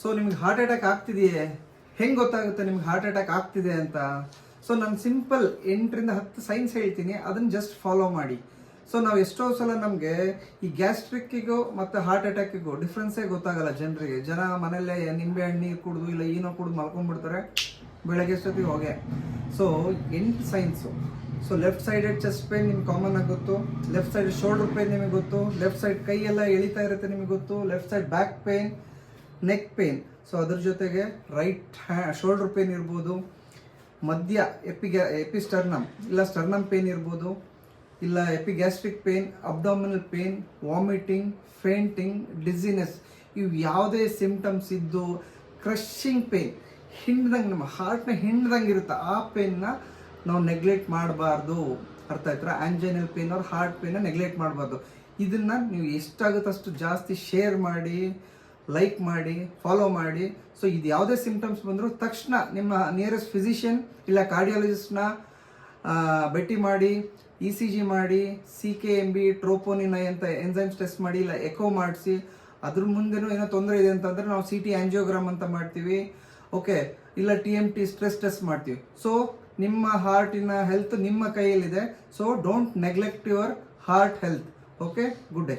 So ನಿಮ್ಗೆ heart attack ಆಗ್ತಿದೆಯೇ? ಹೆಂಗೆ ಗೊತ್ತಾಗುತ್ತೆ ನಿಮ್ಗೆ ಹಾರ್ಟ್ ಅಟ್ಯಾಕ್ ಆಗ್ತಿದೆ ಅಂತ? ಸೊ ನಾನು ಸಿಂಪಲ್ ಎಂಟರಿಂದ ಹತ್ತು ಸೈನ್ಸ್ ಹೇಳ್ತೀನಿ. ಅದನ್ನ ಜಸ್ಟ್ ಫಾಲೋ ಮಾಡಿ. ಸೊ ನಾವು ಎಷ್ಟೋ ಸಲ ನಮಗೆ ಈ ಗ್ಯಾಸ್ಟ್ರಿಕ್ಕಿಗೂ ಮತ್ತು ಹಾರ್ಟ್ ಅಟ್ಯಾಕಿಗೂ ಡಿಫ್ರೆನ್ಸೇ ಗೊತ್ತಾಗಲ್ಲ ಜನರಿಗೆ. ಜನ ಮನೆಯಲ್ಲೇ ನಿಂಬೆ ಹಣ್ಣು ಕುಡಿದು ಇಲ್ಲ ಏನೋ ಕುಡಿದು ಮಲ್ಕೊಂಡ್ಬಿಡ್ತಾರೆ. ಬೆಳಗ್ಗೆ ಎಷ್ಟೊತ್ತಿಗೆ ಹೋಗೆ. ಸೊ ಎಂಟು signs so left sided chest pain ನಿಮ್ಗೆ ಕಾಮನ್ ಆಗಿ ಗೊತ್ತು. ಲೆಫ್ಟ್ ಸೈಡ್ ಶೋಲ್ಡರ್ ಪೇನ್ ನಿಮಗೆ ಗೊತ್ತು. ಲೆಫ್ಟ್ ಸೈಡ್ ಕೈ ಎಲ್ಲ ಎಳಿತಾ ಇರುತ್ತೆ ನಿಮಗೆ ಗೊತ್ತು. Left side back pain neck pain so ಅದ್ರ ಜೊತೆಗೆ ರೈಟ್ ಹ್ಯಾ ಶೋಲ್ಡ್ರ್ ಪೇನ್ ಇರ್ಬೋದು, ಮಧ್ಯ ಎಪಿಗ್ಯಾ ಎಪಿಸ್ಟರ್ನಮ್ ಇಲ್ಲ ಸ್ಟರ್ನಮ್ ಪೇನ್ ಇರ್ಬೋದು, ಇಲ್ಲ epigastric pain abdominal pain vomiting fainting dizziness ಇವು ಯಾವುದೇ ಸಿಂಪ್ಟಮ್ಸ್ ಇದ್ದು ಕ್ರಷಿಂಗ್ ಪೇನ್ ಹಿಂಡ್ದಂಗೆ ನಮ್ಮ ಹಾರ್ಟ್ನ ಹಿಂಡ್ದಂಗೆ ಇರುತ್ತೆ. ಆ ಪೇನ್ನ ನಾವು ನೆಗ್ಲೆಕ್ಟ್ ಮಾಡಬಾರ್ದು. ಅರ್ಥ ಆಯ್ತಾ ಆಂಜೈನಲ್ ಪೇನ್ ಅವ್ರ ಹಾರ್ಟ್ ಪೇನ್ನ ನೆಗ್ಲೆಕ್ಟ್ ಮಾಡಬಾರ್ದು. ಇದನ್ನು ನೀವು ಎಷ್ಟಾಗುತ್ತಷ್ಟು ಜಾಸ್ತಿ ಶೇರ್ ಮಾಡಿ ಲೈಕ್ ಮಾಡಿ ಫಾಲೋ ಮಾಡಿ. ಸೊ ಇದು ಯಾವುದೇ ಸಿಂಪ್ಟಮ್ಸ್ ಬಂದರೂ ತಕ್ಷಣ ನಿಮ್ಮ ನಿಯರೆಸ್ಟ್ ಫಿಸಿಷಿಯನ್ ಇಲ್ಲ ಕಾರ್ಡಿಯಾಲಜಿಸ್ಟ್ನ ಭೇಟಿ ಮಾಡಿ ಇ ಸಿ ಜಿ ಮಾಡಿ ಸಿ ಕೆ ಎಂ ಬಿ ಟ್ರೋಪೋನಿನ ಅಂತ ಎನ್ಸೈಮ್ಸ್ ಟೆಸ್ಟ್ ಮಾಡಿ, ಇಲ್ಲ ಎಕೋ ಮಾಡಿಸಿ. ಅದ್ರ ಮುಂದೆನೂ ಏನೋ ತೊಂದರೆ ಇದೆ ಅಂತಂದ್ರೆ ನಾವು ಸಿ ಟಿ ಆಂಜಿಯೋಗ್ರಾಮ್ ಅಂತ ಮಾಡ್ತೀವಿ. ಓಕೆ ಇಲ್ಲ T M T stress test ಮಾಡ್ತೀವಿ. ಸೊ ನಿಮ್ಮ ಹಾರ್ಟಿನ ಹೆಲ್ತ್ ನಿಮ್ಮ ಕೈಯಲ್ಲಿದೆ. So don't neglect your heart health okay good day